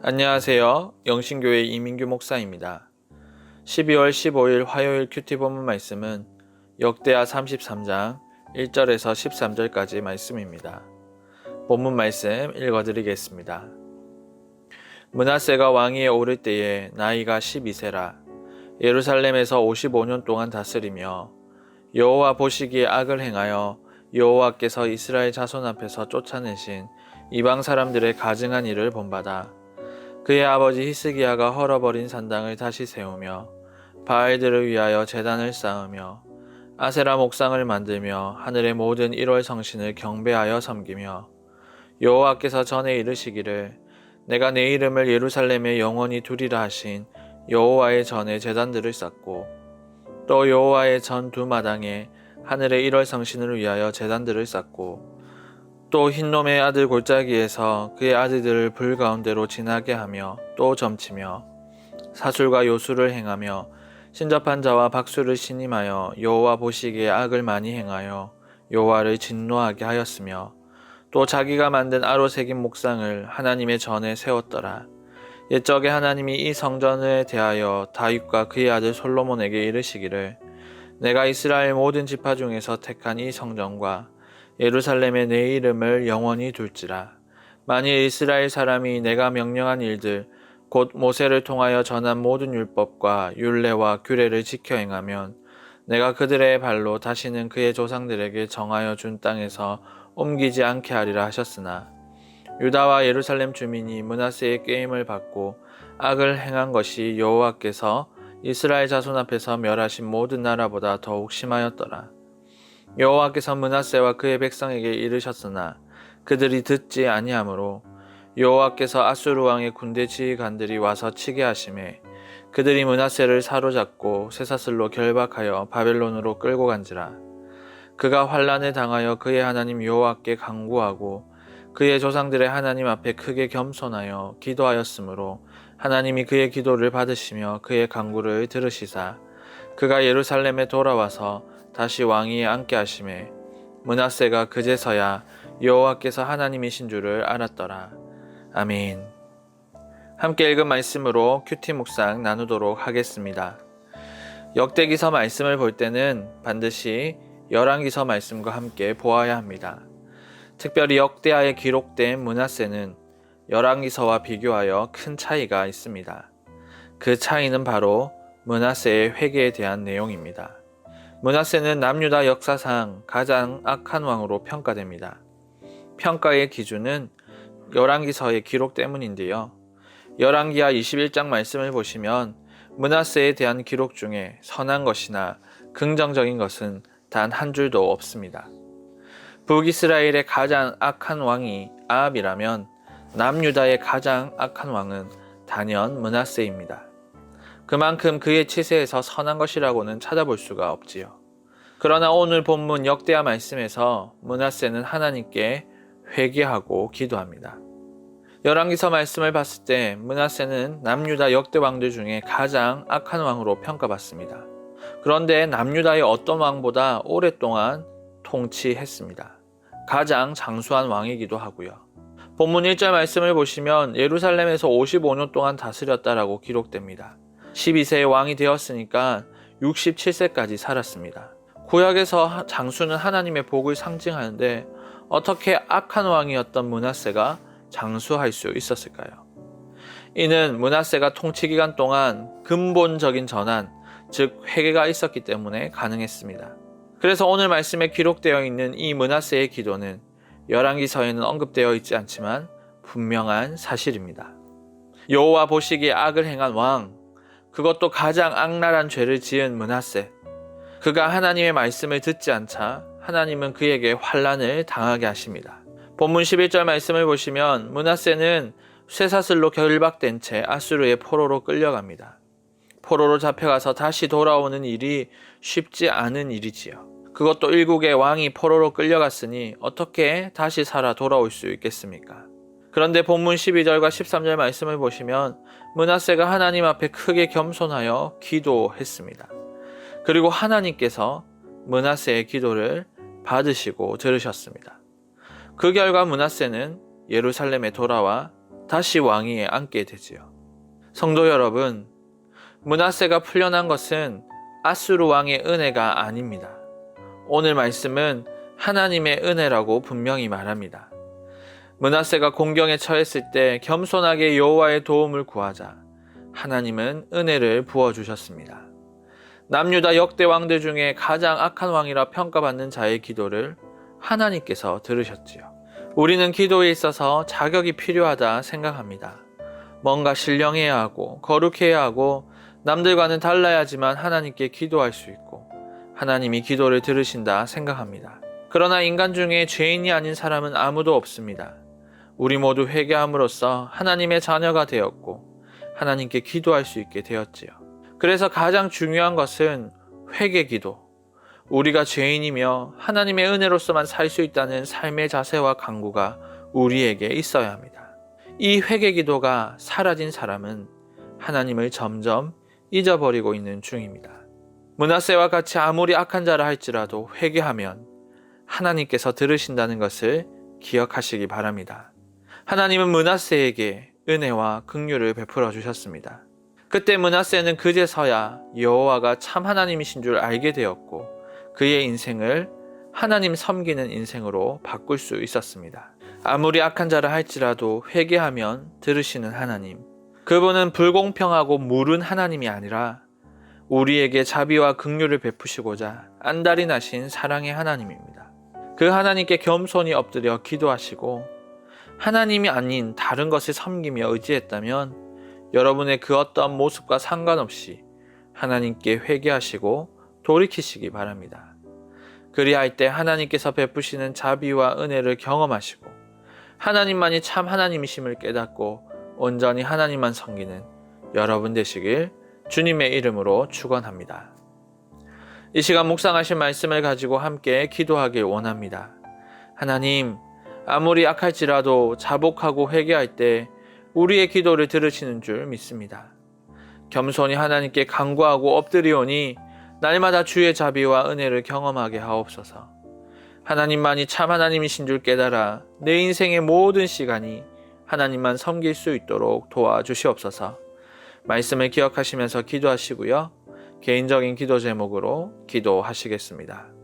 안녕하세요. 영신교회 이민규 목사입니다. 12월 15일 화요일 큐티 본문 말씀은 역대하 33장 1절에서 13절까지 말씀입니다. 본문 말씀 읽어드리겠습니다. 문하세가 왕위에 오를 때에 나이가 12세라 예루살렘에서 55년 동안 다스리며 여호와 보시기에 악을 행하여 여호와께서 이스라엘 자손 앞에서 쫓아내신 이방 사람들의 가증한 일을 본받아 그의 아버지 히스기야가 헐어버린 산당을 다시 세우며 바알들을 위하여 제단을 쌓으며 아세라 목상을 만들며 하늘의 모든 1월 성신을 경배하여 섬기며 여호와께서 전에 이르시기를 내가 내 이름을 예루살렘에 영원히 두리라 하신 여호와의 전에 제단들을 쌓고 또 여호와의 전 두 마당에 하늘의 1월 성신을 위하여 제단들을 쌓고 또 흰놈의 아들 골짜기에서 그의 아들들을 불 가운데로 지나게 하며 또 점치며 사술과 요술을 행하며 신접한 자와 박수를 신임하여 여호와 보시기에 악을 많이 행하여 여호와를 진노하게 하였으며 또 자기가 만든 아로 새긴 목상을 하나님의 전에 세웠더라. 옛적에 하나님이 이 성전에 대하여 다윗과 그의 아들 솔로몬에게 이르시기를 내가 이스라엘 모든 지파 중에서 택한 이 성전과 예루살렘에 내 이름을 영원히 둘지라. 만일 이스라엘 사람이 내가 명령한 일들 곧 모세를 통하여 전한 모든 율법과 율례와 규례를 지켜 행하면 내가 그들의 발로 다시는 그의 조상들에게 정하여 준 땅에서 옮기지 않게 하리라 하셨으나 유다와 예루살렘 주민이 문하세의 게임을 받고 악을 행한 것이 여호와께서 이스라엘 자손 앞에서 멸하신 모든 나라보다 더욱 심하였더라. 여호와께서 문하세와 그의 백성에게 이르셨으나 그들이 듣지 아니하므로 여호와께서 아수르 왕의 군대 지휘관들이 와서 치게 하심에 그들이 문하세를 사로잡고 쇠사슬로 결박하여 바벨론으로 끌고 간지라. 그가 환란을 당하여 그의 하나님 여호와께 간구하고 그의 조상들의 하나님 앞에 크게 겸손하여 기도하였으므로 하나님이 그의 기도를 받으시며 그의 간구를 들으시사 그가 예루살렘에 돌아와서 다시 왕위에 앉게 하심에 문하세가 그제서야 여호와께서 하나님이신 줄을 알았더라. 아멘. 함께 읽은 말씀으로 큐티 묵상 나누도록 하겠습니다. 역대기서 말씀을 볼 때는 반드시 열왕기서 말씀과 함께 보아야 합니다. 특별히 역대하에 기록된 문하세는 열왕기서와 비교하여 큰 차이가 있습니다. 그 차이는 바로 문하세의 회개에 대한 내용입니다. 문하세는 남유다 역사상 가장 악한 왕으로 평가됩니다. 평가의 기준은 열왕기서의 기록 때문인데요. 열왕기하 21장 말씀을 보시면 문하세에 대한 기록 중에 선한 것이나 긍정적인 것은 단 한 줄도 없습니다. 북이스라엘의 가장 악한 왕이 아합이라면 남유다의 가장 악한 왕은 단연 문하세입니다. 그만큼 그의 치세에서 선한 것이라고는 찾아볼 수가 없지요. 그러나 오늘 본문 역대하 말씀에서 문하세는 하나님께 회개하고 기도합니다. 열왕기서 말씀을 봤을 때 문하세는 남유다 역대 왕들 중에 가장 악한 왕으로 평가받습니다. 그런데 남유다의 어떤 왕보다 오랫동안 통치했습니다. 가장 장수한 왕이기도 하고요. 본문 1절 말씀을 보시면 예루살렘에서 55년 동안 다스렸다라고 기록됩니다. 12세의 왕이 되었으니까 67세까지 살았습니다. 구약에서 장수는 하나님의 복을 상징하는데 어떻게 악한 왕이었던 문하세가 장수할 수 있었을까요? 이는 문하세가 통치 기간 동안 근본적인 전환, 즉 회개가 있었기 때문에 가능했습니다. 그래서 오늘 말씀에 기록되어 있는 이 문하세의 기도는 열왕기서에는 언급되어 있지 않지만 분명한 사실입니다. 여호와 보시기에 악을 행한 왕, 그것도 가장 악랄한 죄를 지은 문하세. 그가 하나님의 말씀을 듣지 않자 하나님은 그에게 환란을 당하게 하십니다. 본문 11절 말씀을 보시면 문하세는 쇠사슬로 결박된 채 아수르의 포로로 끌려갑니다. 포로로 잡혀가서 다시 돌아오는 일이 쉽지 않은 일이지요. 그것도 일국의 왕이 포로로 끌려갔으니 어떻게 다시 살아 돌아올 수 있겠습니까? 그런데 본문 12절과 13절 말씀을 보시면 문하세가 하나님 앞에 크게 겸손하여 기도했습니다. 그리고 하나님께서 문하세의 기도를 받으시고 들으셨습니다. 그 결과 문하세는 예루살렘에 돌아와 다시 왕위에 앉게 되지요. 성도 여러분, 문하세가 풀려난 것은 아수르 왕의 은혜가 아닙니다. 오늘 말씀은 하나님의 은혜라고 분명히 말합니다. 문하세가 공경에 처했을 때 겸손하게 여호와의 도움을 구하자 하나님은 은혜를 부어 주셨습니다. 남유다 역대 왕들 중에 가장 악한 왕이라 평가받는 자의 기도를 하나님께서 들으셨지요. 우리는 기도에 있어서 자격이 필요하다 생각합니다. 뭔가 신령해야 하고 거룩해야 하고 남들과는 달라야지만 하나님께 기도할 수 있고 하나님이 기도를 들으신다 생각합니다. 그러나 인간 중에 죄인이 아닌 사람은 아무도 없습니다. 우리 모두 회개함으로써 하나님의 자녀가 되었고 하나님께 기도할 수 있게 되었지요. 그래서 가장 중요한 것은 회개 기도. 우리가 죄인이며 하나님의 은혜로서만 살 수 있다는 삶의 자세와 강구가 우리에게 있어야 합니다. 이 회개 기도가 사라진 사람은 하나님을 점점 잊어버리고 있는 중입니다. 문하세와 같이 아무리 악한 자라 할지라도 회개하면 하나님께서 들으신다는 것을 기억하시기 바랍니다. 하나님은 문하세에게 은혜와 긍휼을 베풀어 주셨습니다. 그때 문하세는 그제서야 여호와가 참 하나님이신 줄 알게 되었고 그의 인생을 하나님 섬기는 인생으로 바꿀 수 있었습니다. 아무리 악한 자라 할지라도 회개하면 들으시는 하나님. 그분은 불공평하고 무른 하나님이 아니라 우리에게 자비와 긍휼을 베푸시고자 안달이 나신 사랑의 하나님입니다. 그 하나님께 겸손히 엎드려 기도하시고 하나님이 아닌 다른 것을 섬기며 의지했다면 여러분의 그 어떤 모습과 상관없이 하나님께 회개하시고 돌이키시기 바랍니다. 그리할 때 하나님께서 베푸시는 자비와 은혜를 경험하시고 하나님만이 참 하나님이심을 깨닫고 온전히 하나님만 섬기는 여러분 되시길 주님의 이름으로 축원합니다. 이 시간 묵상하신 말씀을 가지고 함께 기도하길 원합니다. 하나님, 아무리 악할지라도 자복하고 회개할 때 우리의 기도를 들으시는 줄 믿습니다. 겸손히 하나님께 간구하고 엎드리오니 날마다 주의 자비와 은혜를 경험하게 하옵소서. 하나님만이 참 하나님이신 줄 깨달아 내 인생의 모든 시간이 하나님만 섬길 수 있도록 도와주시옵소서. 말씀을 기억하시면서 기도하시고요. 개인적인 기도 제목으로 기도하시겠습니다.